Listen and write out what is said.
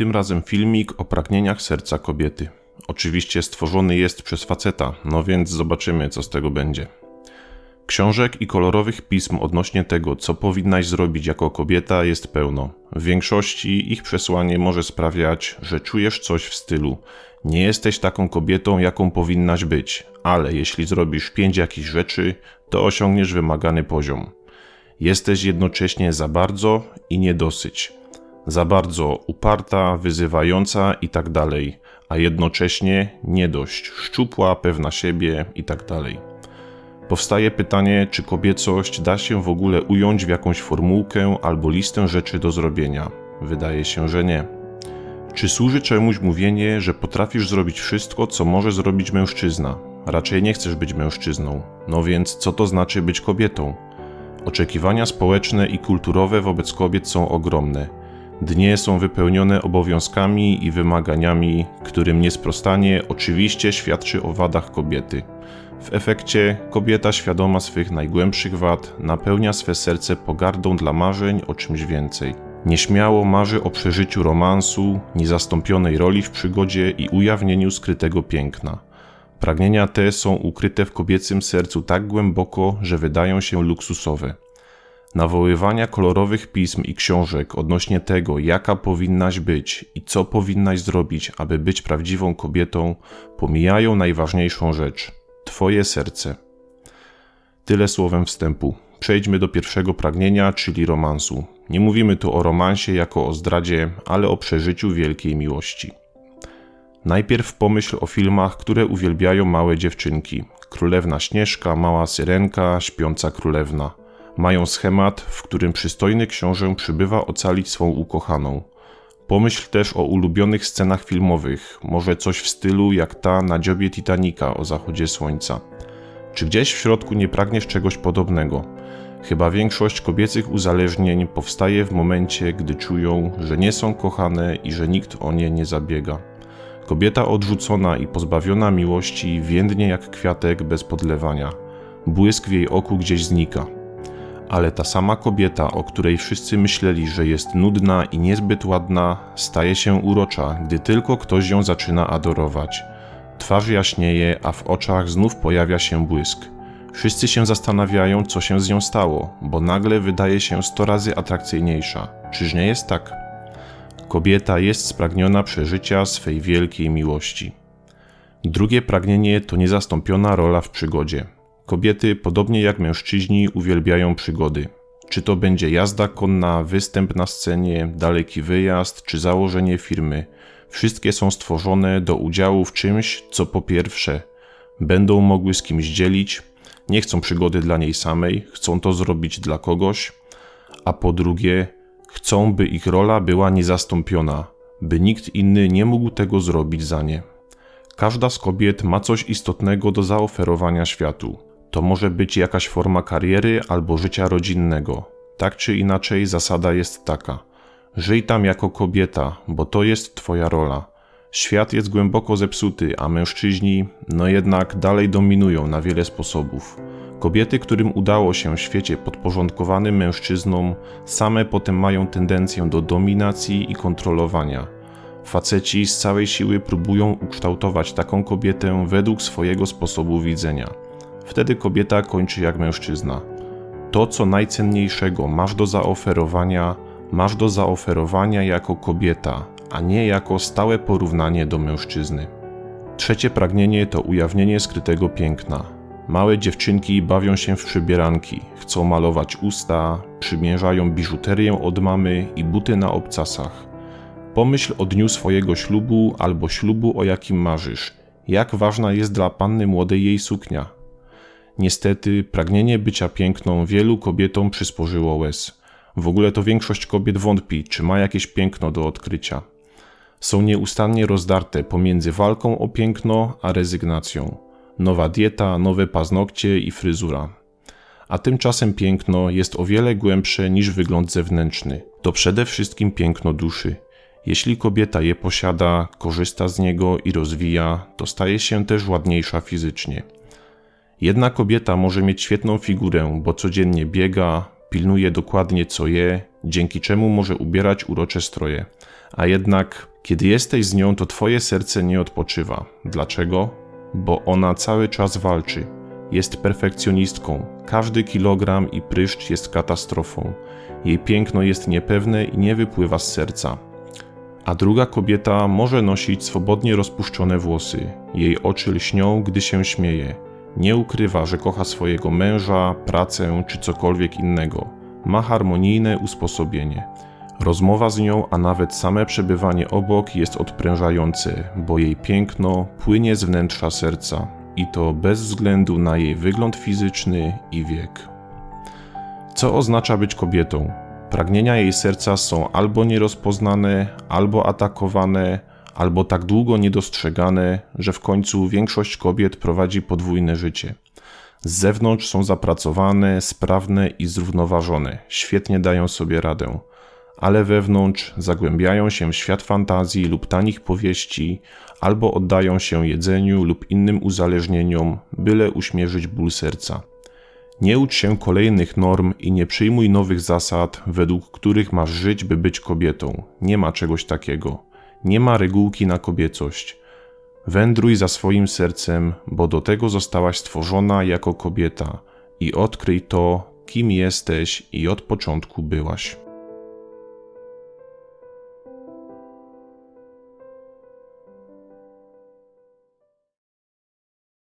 Tym razem filmik o pragnieniach serca kobiety. Oczywiście stworzony jest przez faceta, no więc zobaczymy, co z tego będzie. Książek i kolorowych pism odnośnie tego, co powinnaś zrobić jako kobieta, jest pełno. W większości ich przesłanie może sprawiać, że czujesz coś w stylu: Nie jesteś taką kobietą, jaką powinnaś być, ale jeśli zrobisz pięć jakichś rzeczy, to osiągniesz wymagany poziom. Jesteś jednocześnie za bardzo i niedosyć. Za bardzo uparta, wyzywająca i tak a jednocześnie nie dość, szczupła, pewna siebie i tak. Powstaje pytanie, czy kobiecość da się w ogóle ująć w jakąś formułkę albo listę rzeczy do zrobienia. Wydaje się, że nie. Czy służy czemuś mówienie, że potrafisz zrobić wszystko, co może zrobić mężczyzna? Raczej nie chcesz być mężczyzną. No więc co to znaczy być kobietą? Oczekiwania społeczne i kulturowe wobec kobiet są ogromne. Dnie są wypełnione obowiązkami i wymaganiami, którym niesprostanie oczywiście świadczy o wadach kobiety. W efekcie kobieta świadoma swych najgłębszych wad napełnia swe serce pogardą dla marzeń o czymś więcej. Nieśmiało marzy o przeżyciu romansu, niezastąpionej roli w przygodzie i ujawnieniu skrytego piękna. Pragnienia te są ukryte w kobiecym sercu tak głęboko, że wydają się luksusowe. Nawoływania kolorowych pism i książek odnośnie tego, jaka powinnaś być i co powinnaś zrobić, aby być prawdziwą kobietą, pomijają najważniejszą rzecz Twoje serce. Tyle słowem wstępu. Przejdźmy do pierwszego pragnienia, czyli romansu. Nie mówimy tu o romansie jako o zdradzie, ale o przeżyciu wielkiej miłości. Najpierw pomyśl o filmach, które uwielbiają małe dziewczynki. Królewna Śnieżka, Mała Syrenka, Śpiąca Królewna. Mają schemat, w którym przystojny książę przybywa ocalić swą ukochaną. Pomyśl też o ulubionych scenach filmowych, może coś w stylu jak ta na dziobie Titanica o zachodzie słońca. Czy gdzieś w środku nie pragniesz czegoś podobnego? Chyba większość kobiecych uzależnień powstaje w momencie, gdy czują, że nie są kochane i że nikt o nie nie zabiega. Kobieta odrzucona i pozbawiona miłości więdnie jak kwiatek bez podlewania. Błysk w jej oku gdzieś znika ale ta sama kobieta, o której wszyscy myśleli, że jest nudna i niezbyt ładna, staje się urocza, gdy tylko ktoś ją zaczyna adorować. Twarz jaśnieje, a w oczach znów pojawia się błysk. Wszyscy się zastanawiają, co się z nią stało, bo nagle wydaje się sto razy atrakcyjniejsza. Czyż nie jest tak? Kobieta jest spragniona przeżycia swej wielkiej miłości. Drugie pragnienie to niezastąpiona rola w przygodzie. Kobiety, podobnie jak mężczyźni, uwielbiają przygody. Czy to będzie jazda konna, występ na scenie, daleki wyjazd, czy założenie firmy, wszystkie są stworzone do udziału w czymś, co po pierwsze będą mogły z kimś dzielić, nie chcą przygody dla niej samej, chcą to zrobić dla kogoś, a po drugie chcą, by ich rola była niezastąpiona, by nikt inny nie mógł tego zrobić za nie. Każda z kobiet ma coś istotnego do zaoferowania światu. To może być jakaś forma kariery albo życia rodzinnego. Tak czy inaczej, zasada jest taka: żyj tam jako kobieta, bo to jest Twoja rola. Świat jest głęboko zepsuty, a mężczyźni, no jednak, dalej dominują na wiele sposobów. Kobiety, którym udało się w świecie podporządkowanym mężczyznom, same potem mają tendencję do dominacji i kontrolowania. Faceci z całej siły próbują ukształtować taką kobietę według swojego sposobu widzenia. Wtedy kobieta kończy jak mężczyzna. To, co najcenniejszego masz do zaoferowania, masz do zaoferowania jako kobieta, a nie jako stałe porównanie do mężczyzny. Trzecie pragnienie to ujawnienie skrytego piękna. Małe dziewczynki bawią się w przybieranki, chcą malować usta, przymierzają biżuterię od mamy i buty na obcasach. Pomyśl o dniu swojego ślubu albo ślubu, o jakim marzysz. Jak ważna jest dla panny młodej jej suknia, Niestety, pragnienie bycia piękną wielu kobietom przysporzyło łez. W ogóle to większość kobiet wątpi, czy ma jakieś piękno do odkrycia. Są nieustannie rozdarte pomiędzy walką o piękno a rezygnacją. Nowa dieta, nowe paznokcie i fryzura. A tymczasem piękno jest o wiele głębsze niż wygląd zewnętrzny. To przede wszystkim piękno duszy. Jeśli kobieta je posiada, korzysta z niego i rozwija, to staje się też ładniejsza fizycznie. Jedna kobieta może mieć świetną figurę, bo codziennie biega, pilnuje dokładnie co je, dzięki czemu może ubierać urocze stroje, a jednak Kiedy jesteś z nią, to twoje serce nie odpoczywa. Dlaczego? Bo ona cały czas walczy. Jest perfekcjonistką. Każdy kilogram i pryszcz jest katastrofą. Jej piękno jest niepewne i nie wypływa z serca. A druga kobieta może nosić swobodnie rozpuszczone włosy. Jej oczy lśnią, gdy się śmieje. Nie ukrywa, że kocha swojego męża, pracę czy cokolwiek innego. Ma harmonijne usposobienie. Rozmowa z nią, a nawet same przebywanie obok jest odprężające, bo jej piękno płynie z wnętrza serca i to bez względu na jej wygląd fizyczny i wiek. Co oznacza być kobietą? Pragnienia jej serca są albo nierozpoznane, albo atakowane, albo tak długo niedostrzegane, że w końcu większość kobiet prowadzi podwójne życie. Z zewnątrz są zapracowane, sprawne i zrównoważone, świetnie dają sobie radę, ale wewnątrz zagłębiają się w świat fantazji lub tanich powieści, albo oddają się jedzeniu lub innym uzależnieniom, byle uśmierzyć ból serca. Nie ucz się kolejnych norm i nie przyjmuj nowych zasad, według których masz żyć, by być kobietą. Nie ma czegoś takiego. Nie ma regułki na kobiecość. Wędruj za swoim sercem, bo do tego zostałaś stworzona jako kobieta i odkryj to, kim jesteś i od początku byłaś.